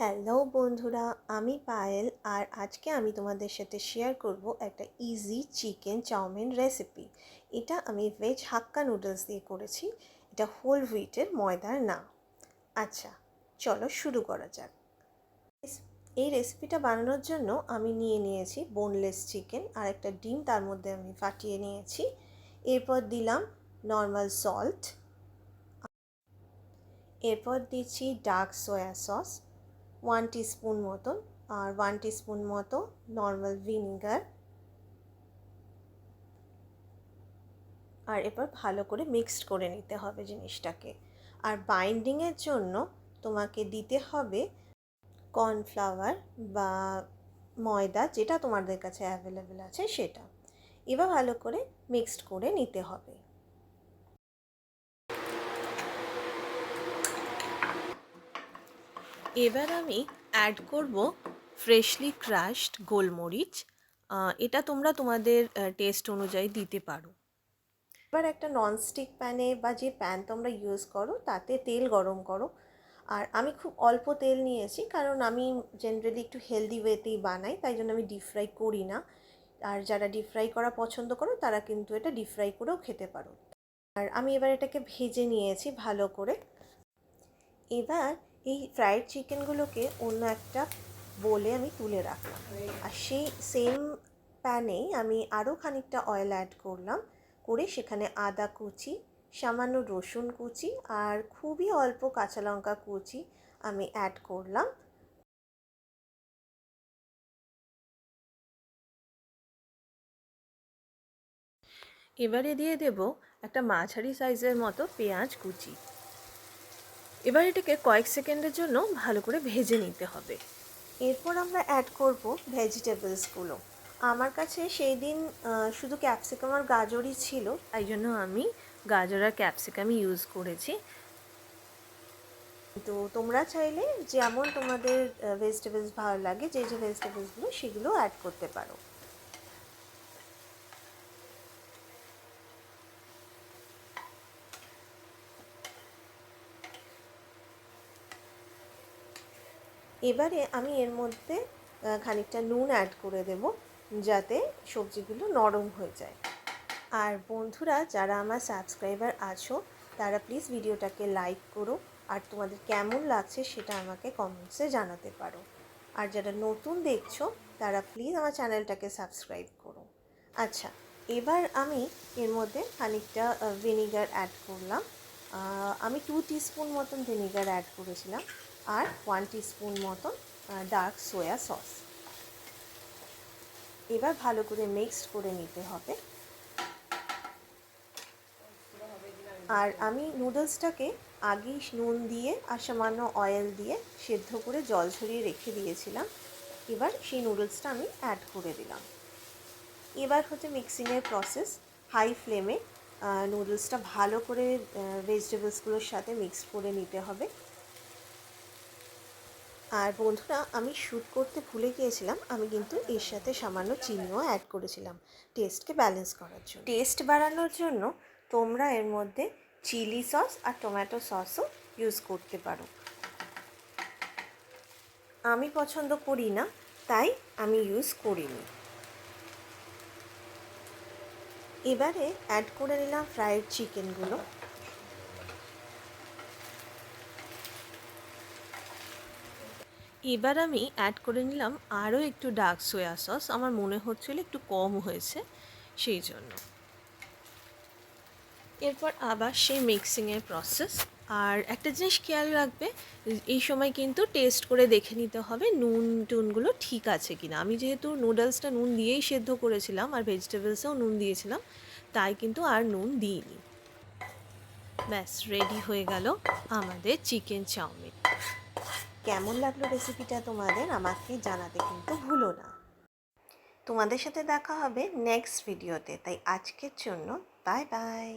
Hello বন্ধুরা, আমি পায়েল আর আজকে আমি তোমাদের সাথে শেয়ার করব একটা ইজি চিকেন চাউমিন রেসিপি এটা আমি ভেজ হাক্কা নুডলস দিয়ে করেছি, এটা হোল হুইটের ময়দার না। আচ্ছা চলো শুরু করা যাক। এই রেসিপিটা বানানোর জন্য আমি নিয়ে নিয়েছি বোনলেস চিকেন আর একটা ডিম তার মধ্যে আমি ফাটিয়ে নিয়েছি। এরপর দিলাম নর্মাল সল্ট এরপর দিচ্ছি dark soya sauce one spoon মতন আর ওয়ান স্পুন মতো নর্মাল ভিনিগার আর এবার ভালো করে মিক্সড করে নিতে হবে জিনিসটাকে। আর বাইন্ডিংয়ের জন্য তোমাকে দিতে হবে কর্নফ্লাওয়ার বা ময়দা, যেটা তোমাদের কাছে অ্যাভেলেবেল আছে সেটা। এবার ভালো করে মিক্সড করে নিতে হবে। এবার আমি অ্যাড করব ফ্রেশলি ক্রাশড গোলমরিচ। এটা তোমরা তোমাদের টেস্ট অনুযায়ী দিতে পারো। এবার একটা ননস্টিক প্যানে বা যে প্যান তোমরা ইউজ করো, তাতে তেল গরম করো। আর আমি খুব অল্প তেল নিয়েছি, কারণ আমি জেনারেলি একটু হেলদি ওয়েতেই বানাই, তাই জন্য আমি ডিপ ফ্রাই করি না। আর যারা ডিপ ফ্রাই করা পছন্দ করো, তারা কিন্তু এটা ডিপ ফ্রাই করেও খেতে পারো। আর আমি এবার এটাকে ভেজে নিয়েছি ভালো করে। এবার এই ফ্রাইড চিকেনগুলোকে অন্য একটা বলে আমি তুলে রাখলাম। আর সেই সেম প্যানেই আমি আরও খানিকটা অয়েল অ্যাড করলাম, করে সেখানে আদা কুচি, সামান্য রসুন কুচি আর খুবই অল্প কাঁচা লঙ্কা কুচি আমি অ্যাড করলাম। এবারে দিয়ে দেব একটা মাঝারি সাইজের মতো পেঁয়াজ কুচি। এবার এটাকে কয়েক সেকেন্ডের জন্য ভালো করে ভেজে নিতে হবে। এরপর আমরা অ্যাড করব ভেজিটেবলসগুলো আমার কাছে সেই দিন শুধু ক্যাপসিকাম আর গাজরই ছিল। তাই জন্য আমি গাজর আর ক্যাপসিকামই ইউজ করেছি। তো তোমরা চাইলে যেমন তোমাদের ভেজিটেবলস ভালো লাগে যে যে ভেজিটেবলসগুলো সেগুলো অ্যাড করতে পারো। এবারে আমি এর মধ্যে খানিকটা নুন অ্যাড করে দেব যাতে সবজিগুলো নরম হয়ে যায়। আর বন্ধুরা, যারা আমার সাবস্ক্রাইবার আছো, তারা প্লিজ ভিডিওটাকে লাইক করো। আর তোমাদের কেমন লাগছে সেটা আমাকে কমেন্টসে জানাতে পারো। আর যারা নতুন দেখছ, তারা প্লিজ আমার চ্যানেলটাকে সাবস্ক্রাইব করো। আচ্ছা এবার আমি এর মধ্যে খানিকটা ভিনিগার অ্যাড করলাম। আমি টু টিস্পুন মতন ভিনিগার অ্যাড করেছিলাম। আর ওয়ান স্পুন মতন ডার্ক সোয়া সস এবার ভালো করে মিক্সড করে নিতে হবে। আর আমি নুডলসটাকে আগেই নুন দিয়ে আর সামান্য অয়েল দিয়ে সেদ্ধ করে জল ঝরিয়ে রেখে দিয়েছিলাম। এবার সেই নুডলসটা আমি অ্যাড করে দিলাম। এবার হচ্ছে মিক্সিংয়ের প্রসেস হাই ফ্লেমে নুডলসটা ভালো করে ভেজিটেবলসগুলোর সাথে মিক্স করে নিতে হবে। আর বন্ধুরা, আমি শ্যুট করতে ভুলে গিয়েছিলাম, আমি কিন্তু এর সাথে সামান্য চিনিও অ্যাড করেছিলাম টেস্টকে ব্যালেন্স করার জন্য। টেস্ট বাড়ানোর জন্য তোমরা এর মধ্যে চিলি সস আর টমেটো সসও ইউজ করতে পারো। আমি পছন্দ করি না, তাই আমি ইউজ করিনি। এবারে অ্যাড করে নিলাম ফ্রাইড চিকেনগুলো এবার আমি অ্যাড করে নিলাম আরও একটু ডার্ক সোয়া সস আমার মনে হচ্ছিল একটু কম হয়েছে সেই জন্য। এরপর আবার সেই মিক্সিংয়ের প্রসেস আর একটা জিনিস খেয়াল রাখবে, এই সময় কিন্তু টেস্ট করে দেখে নিতে হবে নুন টুনগুলো ঠিক আছে কিনা। আমি যেহেতু নুডলসটা নুন দিয়েই সেদ্ধ করেছিলাম আর ভেজিটেবলসেও নুন দিয়েছিলাম, তাই কিন্তু আর নুন দিইনি। ব্যাস রেডি হয়ে গেল আমাদের চিকেন চাউমিন। কেমন লাগল রেসিপিটা তোমাদের আমাকে জানাতে কিন্তু ভুলো না। তোমাদের সাথে দেখা হবে নেক্সট ভিডিওতে তাই আজকের জন্য বাই বাই